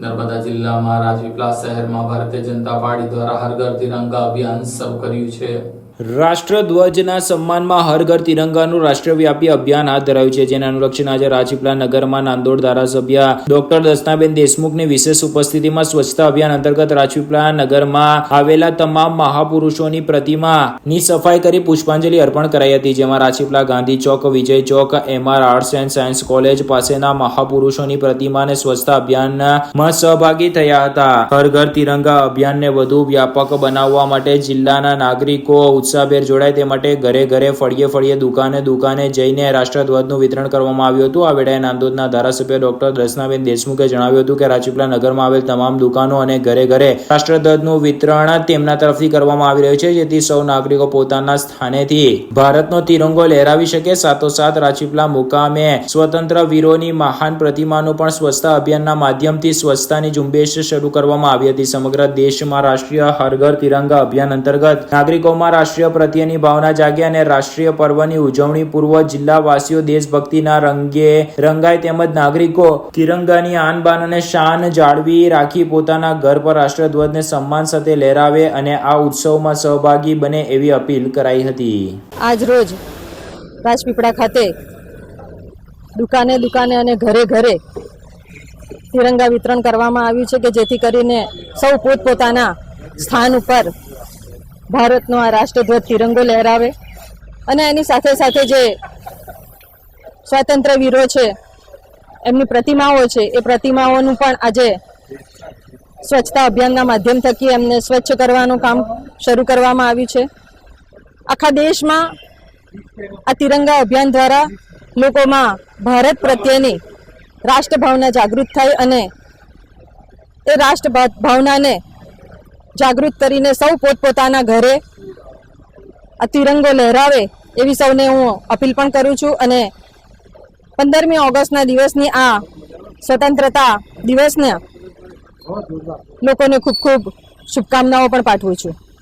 નર્મદા જિલ્લામાં રાજપીપળા શહેરમાં ભારતીય જનતા પાર્ટી દ્વારા હર ઘર તિરંગા અભિયાન શરૂ કર્યું છે. રાષ્ટ્રધ્વજના સન્માનમાં હર ઘર તિરંગાનું રાષ્ટ્રવ્યાપી અભિયાન હાથ ધરાયું છે, જેના અનુલક્ષીને આજે રાજપીપળા નગરમાં નાંદોડ ધારાસભ્ય ડોક્ટર દર્શનાબેન દેશમુખની વિશેષ ઉપસ્થિતિમાં સ્વચ્છતા અભિયાન અંતર્ગત રાજપીપળા નગરમાં આવેલા તમામ મહાપુરુષોની પ્રતિમાની સફાઈ કરી પુષ્પાંજલિ અર્પણ કરાઈ હતી, જેમાં રાજપીપળા ગાંધી ચોક, વિજય ચોક, MR arts and science college પાસેના મહાપુરુષોની પ્રતિમાને સ્વચ્છતા અભિયાનમાં સહભાગી થયા હતા. હર ઘર તિરંગા અભિયાનને વધુ વ્યાપક બનાવવા માટે જિલ્લાના નાગરિકો ઉત્સાહભેર જોડાય તે માટે ઘરે ઘરે ફળીએ ફળીએ દુકાને દુકાને જઈને રાષ્ટ્રધ્વજનું વિતરણ કરવામાં આવ્યું હતું. આ વેળાએ નાંદોદના ધારાસભ્ય ડોક્ટર દર્શનાબેન દેશમુખે જણાવ્યું હતું કે રાજપીપળા નગરમાં આવેલ તમામ દુકાનો અને ઘરે ઘરે રાષ્ટ્રધ્વજનું વિતરણ તેમના તરફથી કરવામાં આવી રહ્યું છે, જેથી સૌ નાગરિકો પોતાના સ્થાનેથી ભારતનો તિરંગો લહેરાવી શકે. સાથોસાથ રાજપીપળા મુકામે સ્વતંત્ર વીરોની મહાન પ્રતિમાનું પણ સ્વચ્છતા અભિયાનના માધ્યમથી સ્વચ્છતાની ઝુંબેશ શરૂ કરવામાં આવી હતી. સમગ્ર દેશમાં રાષ્ટ્રીય હરઘર તિરંગા અભિયાન અંતર્ગત નાગરિકોમાં રાષ્ટ્રીય પ્રત્યેની ભાવના જાગે અને રાષ્ટ્રીય પર્વની ઉજવણી પૂર્વ જિલ્લાવાસીઓ દેશભક્તિના રંગે રંગાય તેમજ નાગરિકો તિરંગાની આનબાન અને શાન જાળવી રાખી પોતાના ઘર પર રાષ્ટ્રધ્વજને સન્માન સાથે લહેરાવે અને આ ઉત્સવમાં સહભાગી બને એવી અપીલ કરાઈ હતી. આજ રોજ રાજપીપળા ખાતે દુકાને દુકાને અને ઘરે ઘરે તિરંગા વિતરણ કરવામાં આવ્યું છે કે જેથી કરીને સૌ પોતપોતાના સ્થાન ઉપર ભારતનો આ રાષ્ટ્રધ્વજ તિરંગો લહેરાવે અને એની સાથે સાથે જે સ્વાતંત્ર્ય વીરો છે, એમની પ્રતિમાઓ છે, એ પ્રતિમાઓનું પણ આજે સ્વચ્છતા અભિયાનના માધ્યમ થકી એમને સ્વચ્છ કરવાનું કામ શરૂ કરવામાં આવ્યું છે. આખા દેશમાં આ તિરંગા અભિયાન દ્વારા લોકોમાં ભારત પ્રત્યેની રાષ્ટ્રભાવના જાગૃત થાય અને એ રાષ્ટ્ર ભાવનાને જાગૃત કરીને સૌ પોતપોતાના ઘરે આ તિરંગો લહેરાવે એવી સૌને હું અપીલ પણ કરું છું અને પંદરમી ઓગસ્ટના દિવસની આ સ્વતંત્રતા દિવસને લોકોને ખૂબ ખૂબ શુભકામનાઓ પણ પાઠવું છું.